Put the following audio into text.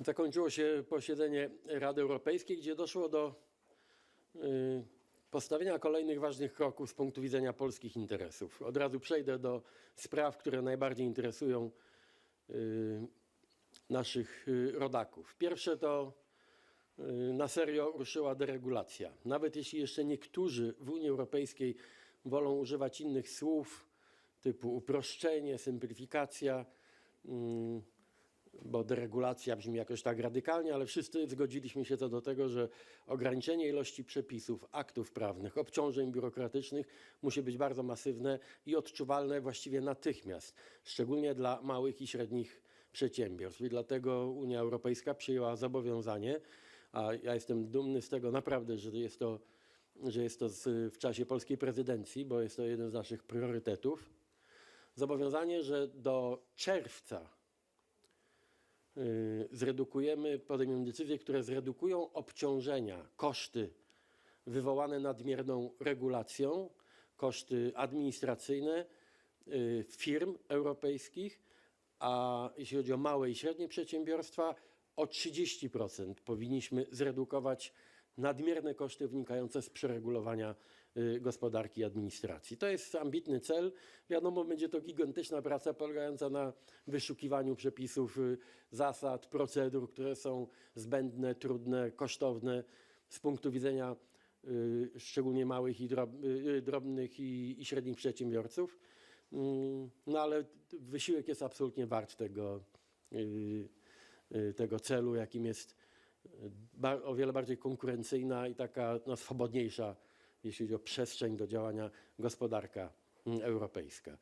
Zakończyło się posiedzenie Rady Europejskiej, gdzie doszło do y, postawienia kolejnych ważnych kroków z punktu widzenia polskich interesów. Od razu przejdę do spraw, które najbardziej interesują y, naszych y, rodaków. Pierwsze to na serio ruszyła deregulacja. Nawet jeśli jeszcze niektórzy w Unii Europejskiej wolą używać innych słów typu uproszczenie, symplifikacja, bo deregulacja brzmi jakoś tak radykalnie, ale wszyscy zgodziliśmy się co do tego, że ograniczenie ilości przepisów, aktów prawnych, obciążeń biurokratycznych musi być bardzo masywne i odczuwalne właściwie natychmiast, szczególnie dla małych i średnich przedsiębiorstw. I dlatego Unia Europejska przyjęła zobowiązanie, a ja jestem dumny z tego naprawdę, że jest to, że jest to z, w czasie polskiej prezydencji, bo jest to jeden z naszych priorytetów, zobowiązanie, że do czerwca zredukujemy, podejmiemy decyzje, które zredukują obciążenia, koszty wywołane nadmierną regulacją, koszty administracyjne y, firm europejskich, a jeśli chodzi o małe i średnie przedsiębiorstwa, o 30% powinniśmy zredukować nadmierne koszty wynikające z przeregulowania y, gospodarki i administracji. To jest ambitny cel. Wiadomo, będzie to gigantyczna praca polegająca na wyszukiwaniu przepisów, y, zasad, procedur, które są zbędne, trudne, kosztowne z punktu widzenia y, szczególnie małych i drob, drobnych i, średnich przedsiębiorców. Mm, No ale wysiłek jest absolutnie wart tego, tego celu, jakim jest o wiele bardziej konkurencyjna i taka no, swobodniejsza, jeśli chodzi o przestrzeń do działania gospodarka mm, europejska.